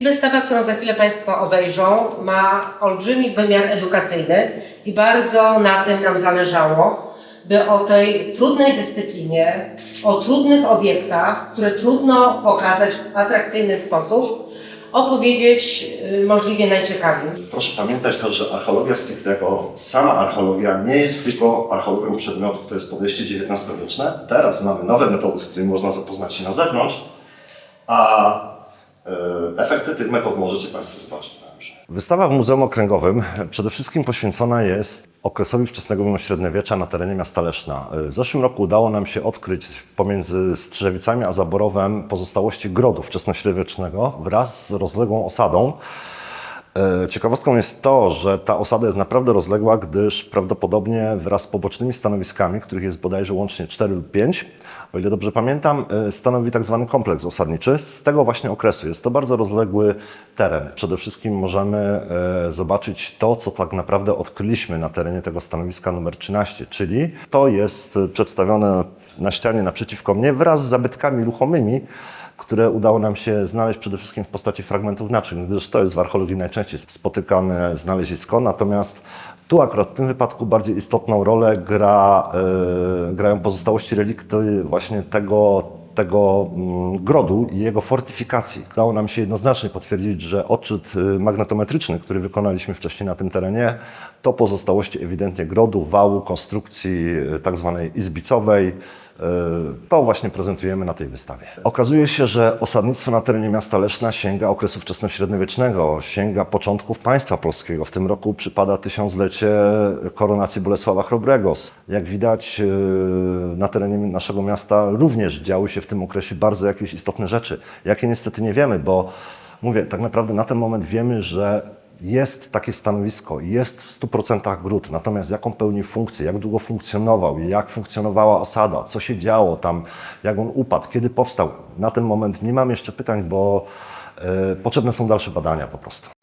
Wystawa, którą za chwilę Państwo obejrzą, ma olbrzymi wymiar edukacyjny i bardzo na tym nam zależało, by o tej trudnej dyscyplinie, o trudnych obiektach, które trudno pokazać w atrakcyjny sposób, opowiedzieć możliwie najciekawiej. Proszę pamiętać to, że archeologia strictego, sama archeologia nie jest tylko archeologią przedmiotów, to jest podejście XIX-wieczne. Teraz mamy nowe metody, z którymi można zapoznać się na zewnątrz, a e, efekty tych metod możecie Państwo zobaczyć. Wystawa w Muzeum Okręgowym przede wszystkim poświęcona jest okresowi wczesnego średniowiecza na terenie miasta Leszna. W zeszłym roku udało nam się odkryć pomiędzy Strzyżewicami a Zaborowem pozostałości grodu wczesnośredniowiecznego wraz z rozległą osadą. E, Ciekawostką jest to, że ta osada jest naprawdę rozległa, gdyż prawdopodobnie wraz z pobocznymi stanowiskami, których jest bodajże łącznie 4 lub 5, o ile dobrze pamiętam, e, stanowi tak zwany kompleks osadniczy z tego właśnie okresu. Jest to bardzo rozległy teren. Przede wszystkim możemy e, zobaczyć to, co tak naprawdę odkryliśmy na terenie tego stanowiska numer 13, czyli to jest przedstawione na ścianie naprzeciwko mnie wraz z zabytkami ruchomymi, które udało nam się znaleźć przede wszystkim w postaci fragmentów naczyń, gdyż to jest w archeologii najczęściej spotykane znalezisko. Natomiast tu akurat w tym wypadku bardziej istotną rolę gra, e, grają pozostałości relikty właśnie tego, tego mm, grodu i jego fortyfikacji. Udało nam się jednoznacznie potwierdzić, że odczyt y, magnetometryczny, który wykonaliśmy wcześniej na tym terenie, to pozostałości ewidentnie grodu, wału, konstrukcji y, tak zwanej izbicowej. Y, To właśnie prezentujemy na tej wystawie. Okazuje się, że osadnictwo na terenie miasta Leszna sięga okresu wczesnośredniowiecznego, sięga początków państwa polskiego. W tym roku przypada tysiąclecie koronacji Bolesława Chrobrego. Jak widać, na terenie naszego miasta również działy się w tym okresie bardzo jakieś istotne rzeczy, jakie niestety nie wiemy, bo mówię, tak naprawdę na ten moment wiemy, że jest takie stanowisko, jest w 100% gród, natomiast jaką pełni funkcję, jak długo funkcjonował, jak funkcjonowała osada, co się działo tam, jak on upadł, kiedy powstał, na ten moment nie mam jeszcze pytań, bo e, potrzebne są dalsze badania po prostu.